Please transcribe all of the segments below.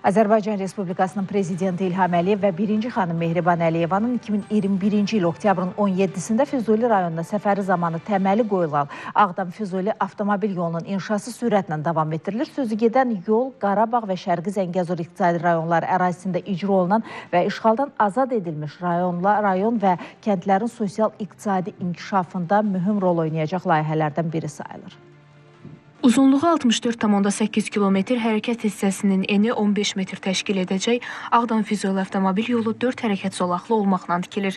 Azərbaycan Respublikasının prezidenti İlham Əliyev və birinci xanım Mehriban Əliyevanın 2021-ci il oktyabrın 17-sində Füzuli rayonuna səfəri zamanı təməli qoyulan Ağdam-Füzuli avtomobil yolunun inşası sürətlə davam etdirilir. Sözü gedən yol Qarabağ və Şərqi Zəngəzur iqtisadi rayonlar ərazisində icra olunan və işğaldan azad edilmiş rayonlar, rayon və kəndlərin sosial-iqtisadi inkişafında mühüm rol oynayacaq layihələrdən biri sayılır. Uzunluğu 64,8 kilometr, hərəkət hissəsinin eni 15 metr təşkil edəcək Ağdam-Füzuli avtomobil yolu 4 hərəkət zolaqlı olmaqla tikilir.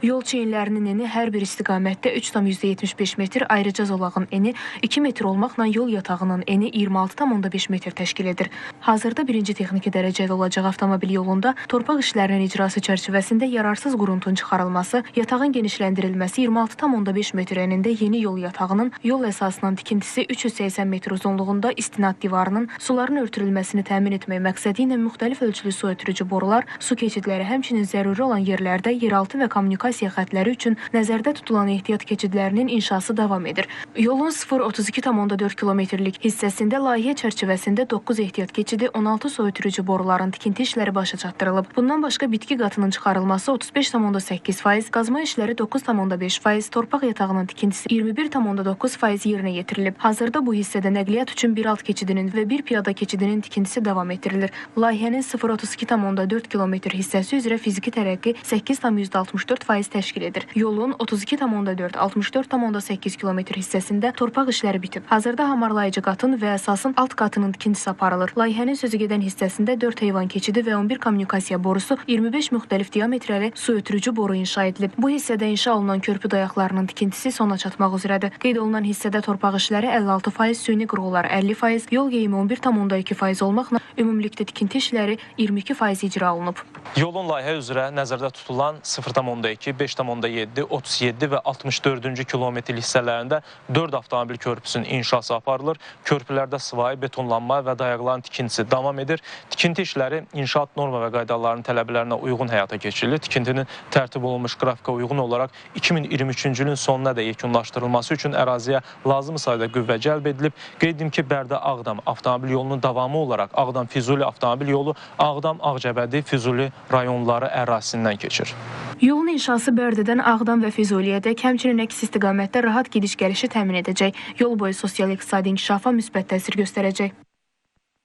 Yol çeynlərinin eni hər bir istiqamətdə 3,75 metr, ayrıca zolağın eni 2 metr olmaqla yol yatağının eni 26,5 metr təşkil edir. Hazırda birinci texniki dərəcədə olacaq avtomobil yolunda torpaq işlərinin icrası çərçivəsində yararsız quruntun çıxarılması, yatağın genişləndirilməsi 26,5 metr enində yeni yol yatağının yol əsasının tikintisi 380 metr uzunluğunda istinad divarının suların örtülülməsini təmin etmək məqsədi ilə müxtəlif ölçülü su ötürücü borular, su keçidləri, həmçinin zəruri olan yerlərdə yeraltı və kommunikasiya xəttləri üçün nəzərdə tutulan ehtiyat keçidlərinin inşası davam edir. Yolun 0-32,4 kilometrlik hissəsində layihə çərçivəsində 9 ehtiyat keçidi, 16 su ötürücü boruların tikinti işləri başa çatdırılıb. Bundan başqa bitki qatının çıxarılması 35,8%, qazma işləri 9,5%, torpaq yatağının tikintisi 21,9% yerinə yetirilib. Hazırda bu hissədə nəqliyyat üçün bir alt keçidinin və bir piyada keçidinin tikintisi davam etdirilir. Layihənin 032,4 kilometr hissəsi üzrə fiziki tərəqqi 8,64% təşkil edir. Yolun 32,4 64,8 kilometr hissəsində torpaq işləri bitib. Hazırda hamarlayıcı qatın və əsasın alt qatının tikintisi aparılır. Layihənin sözü gedən hissəsində 4 heyvan keçidi və 11 kommunikasiya borusu, 25 müxtəlif diametrli su ötürücü boru inşa edilib. Bu hissədə inşa olunan körpü dayaqlarının tikintisi sona çatmaq üzrədir. Qeyd olunan hissədə torpaq işləri 56%, süni qurğular 50%, yol geyimi 11,2% olmaqla ümumilikdə tikinti işləri 22% icra olunub. Yolun layihə üzrə nəzərdə tutulan 0,2, 5,7, 37 və 64-cü kilometr hissələrində 4 avtomobil körpüsünün inşası aparılır. Körpülərdə sıvayı betonlanma və dayaqların tikintisi davam edir. Tikinti işləri inşaat norma və qaydalarının tələblərinə uyğun həyata keçirilir. Tikintinin tərtib olunmuş qrafika uyğun olaraq 2023-cü ilin sonuna da yekunlaşdırılması üçün əraziyə lazım sayda qüvvə cəlb edilib. Qeyd edim ki, Bərdə-Ağdam avtomobil yolunun davamı olaraq Ağdam-Füzuli avtomobil yolu Ağdam-Ağcabədi-Füzuli rayonları ərazisindən keçir. Yolun inşası Bərdədən Ağdam və Füzuliyədək, həmçinin əks istiqamətdə rahat gediş-gəlişi təmin edəcək. Yol boyu sosial-iqtisadi inkişafa müsbət təsir göstərəcək.